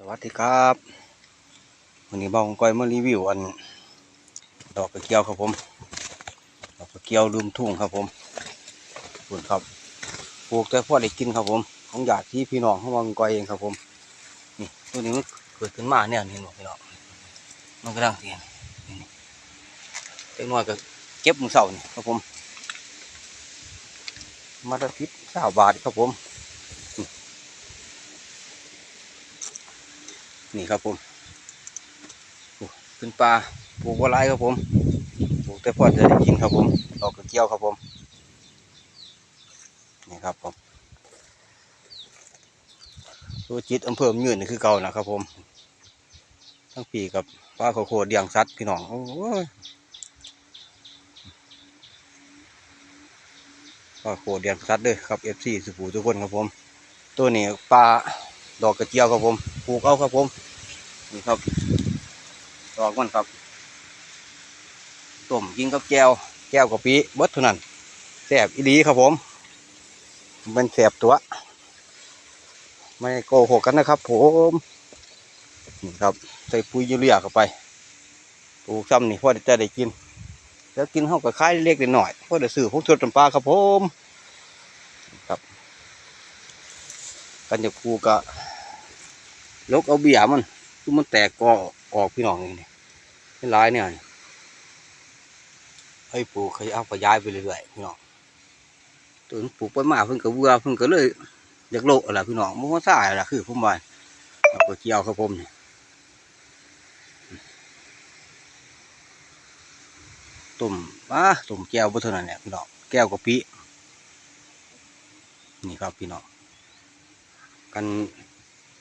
สวัสดีครับวันนี้บาของก้อยมารีวิวอัน ดอกกระเจียวครับผม ดอกกระเจียวลืมทุ่งครับผมขอบคุณครับปลูกแต่พ่อได้กินครับผม ของอยากที่พี่น้องของบาของก้อยเองครับผม นี่ตัวนี้มันเกิดขึ้นมาเนี่ยนี่หนูพี่น้องมันกำลังเตียนเล็กน้อยก็เก็บมือเสานี่ครับผม มาตรพิษสาวบาทครับผม นี่ครับผมขึ้นปลาปลูกว่าไรครับผมปลูกแต่พอจะได้กินครับผมดอกกระเจียวครับผมนี่ครับผมตัวจิตอำเภอมยืนนี่คือเก่านะครับผม ทั้งปีกับปลาโคโคเดียงสัตว์พี่น้องโอ้ยปลาโคเดียงสัตว์เด้วยครับเอฟซีสุภูทุกคนครับผม ตัวนี้ปลาดอกกระเจียวครับผม ปลูกเอาครับผม นี่ครับ ดอกมันครับ ต้มกินกับแก้ว แก้วกะปิเบิดเท่านั้นแสบอีหลีครับผม มันแสบตัว ไม่โกหกกันนะครับผมนี่ครับ ใส่ปุ๋ยยูเรียเข้าไป ปลูกซ้ำนี่พ่อจะได้กิน แล้วกินเข้ากับคล้ายเล็กๆหน่อยพ่อจะซื้อพวกชดจำปลาครับผม ครับ กันจะปลูกกะ ลกเอาเบียมันคือมันแตกกอออกพี่น้องนี่นี่ร้ายเนี่ยให้ปลูกขยายขยายไปเรื่อยๆพี่น้องตัวนั้ปลูกไปมาเพิ่งก็เบื่อเพิ่งก็เลยอยากโลกอะไรพี่น้องมันก็สายอะไรคือผมว่าเอาไปเกี่ยวครับผมนี่ตุ่มอะตุ่มแก้วบนเท่านั้นเนี่ยพี่น้องแก้วกะปินี่ครับพี่น้องกัน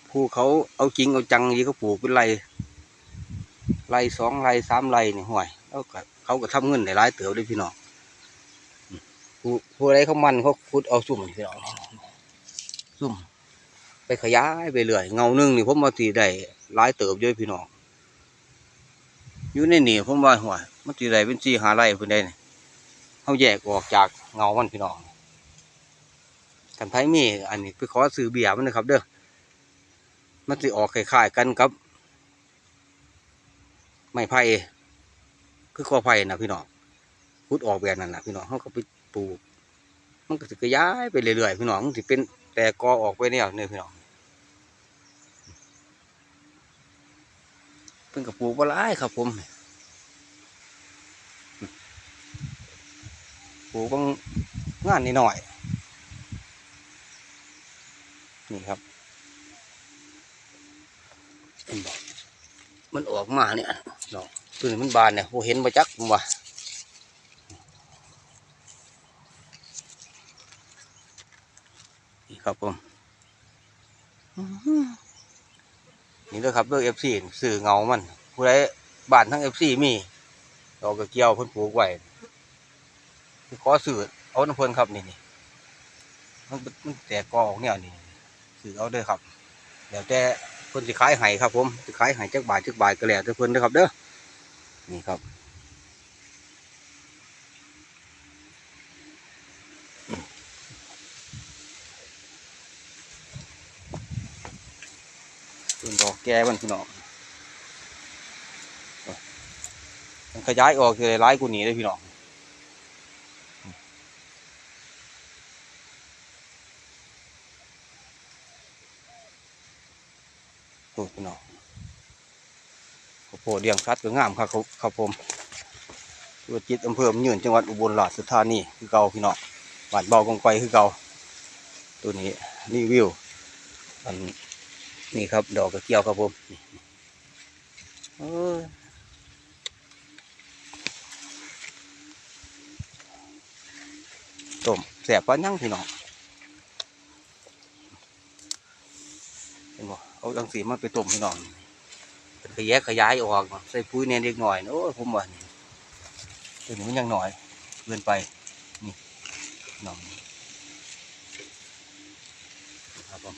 ผู้เขาเอาจริงเอาจังยี่เขาปลูกเป็นไรไรสองไรสามไรนี่ห่วยแล้วก็เขาก็ทำเงินในรายเต๋อด้วยพี่น้องผู้ผู้ใดเขามันเขาขุดเอาซุ่มพี่น้องซุ่มไปขยายไปเรื่อยเงาหนึ่งนี่ผมมาตีได้รายเติบเยอะพี่น้องอยู่ในนี่ผมว่าห่วยมันตีได้เป็นสี่หาไรเพิ่นได้นี่เขาแยกออกจากเงามันพี่น้องกันไผมีอันนี้ไปขอซื้อเบียร์มันนะครับเด้อ มันจะออกคล้ายๆกันกับ ไม้ไผ่คือคอไผ่นะพี่น้องพุดออกแบบนั้นนะพี่น้องเขาก็ไปปลูก มันก็จะขยายไปเรื่อยๆพี่น้องมันจะเป็นแต่กอออกไปเนี่ยเนี่ยพี่น้องเป็นกระปลูกบหลายครับผมปลูกบางงานนิดหน่อย นี่ครับ มันออกมาเนี่ยดอกตัวนี้มันบานเนี่ยโเห็นมาจักผมว่านี่ครับผมนี่เลยครับเลือกเอฟซีสื่อเงามันผู้ใดบานทั้งเอฟซีมีดอกกระเจียวเพิ่นปลูกไว้คือขอสื่อเอาน้ำเพิ่นครับนี่นี่มันมันแตกกอออกเนี่ยนี่สื่อเอาเด้อครับเดี๋ยวแต่ เพิ่นสิขายไห้ครับผมสิขายไห้จักบาทจักบาทก็แล้วแต่เพิ่นนะครับเด้อนี่ครับต้นดอกแก่มันพี่น้องมันขยายออกคือหลายกว่านี้เลยพี่น้อง โอ้พี่น้องข้าวโพดเลี้ยงสัตว์ก็งามครับครับครับผมตัวจิตอำเภอมยืนจังหวัดอุบลราชธานีคือเก่าพี่น้องบ้านเบากองไกคือเก่าตัวนี้รีวิวอันนี่ครับ ดอกกระเจียวครับผมเอ้ยต้มแสบปายั่งพี่น้องเห็นบ่ เอาจังสีมันไปต้มพี่น้องขยายขยายออกใส่ปุ๋ยเนี่ยเล็กหน่อยโอ้ผมว่านี่ตัวนี้มันยังหน่อยเกินไปนี่น้องครับผม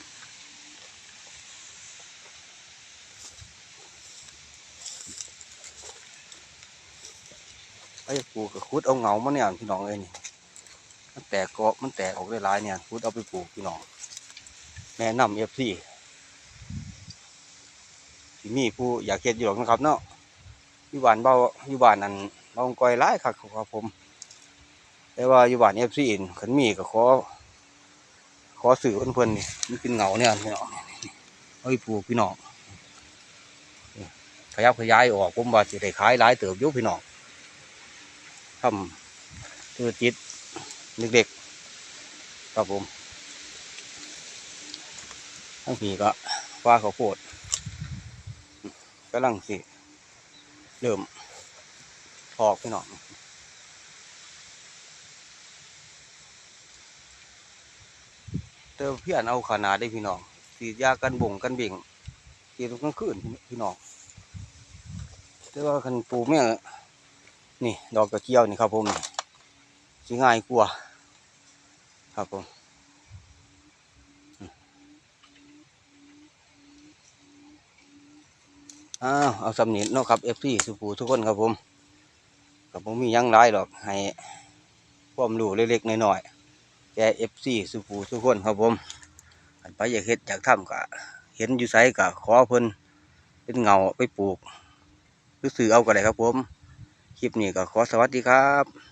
ไอ้ปลูกกับคุดเอาเหงามาเนี่ยพี่น้องเอ้ยนี่มันแตกเกาะมันแตกออกได้หลายเนี่ยคุดเอาไปปลูกพี่น้องแนะนำเอฟซี มีผู้อยากเฮ็ดอยู่หรอกนะครับเนาะอยู่บ้านเบาอยู่บ้านนั้นเบาก้อยหลายคักครับผม แต่ว่าอยู่บ้าน FC เองคันมีก็ขอ ขอสื่อเพิ่อนๆนี่มันเป็นเงาเนี่ยพี่น้องเอาไปปลูกพี่น้องขยับขยายออกผมว่าสิได้ขายหลายเติบอยู่พี่น้องทำธุรกิจเด็กๆครับผมทั้งพี่ก็ว่าเขาวโพด กำลังสิเริ่มออกพี่น้องเติมเพี้ยนเอาขนาดได้พี่น้องสีดยากันบ่งกันเบ่งสีตกกลางคืนพี่น้องแต่ว่าคันปลูกแม่งนี่ ดอกกระเจียวนี่ครับผมนี่สิง่ายกว่าครับผม อ้าวเอาสำเนียงเนาะครับเอฟซีสุภูทุกคนครับผมกับผมมียังไรหรอกให้ความรู้เล็กๆน้อยๆแกเอฟซีสุภูทุกคนครับผมอันไปอยากเห็ดอยากทำกะเห็นอยู่ไซกะขอเพิ่นเป็นเงาไปปลูกหรือสื่อเอาก็ได้ครับผม คลิปนี้ก็ขอสวัสดีครับ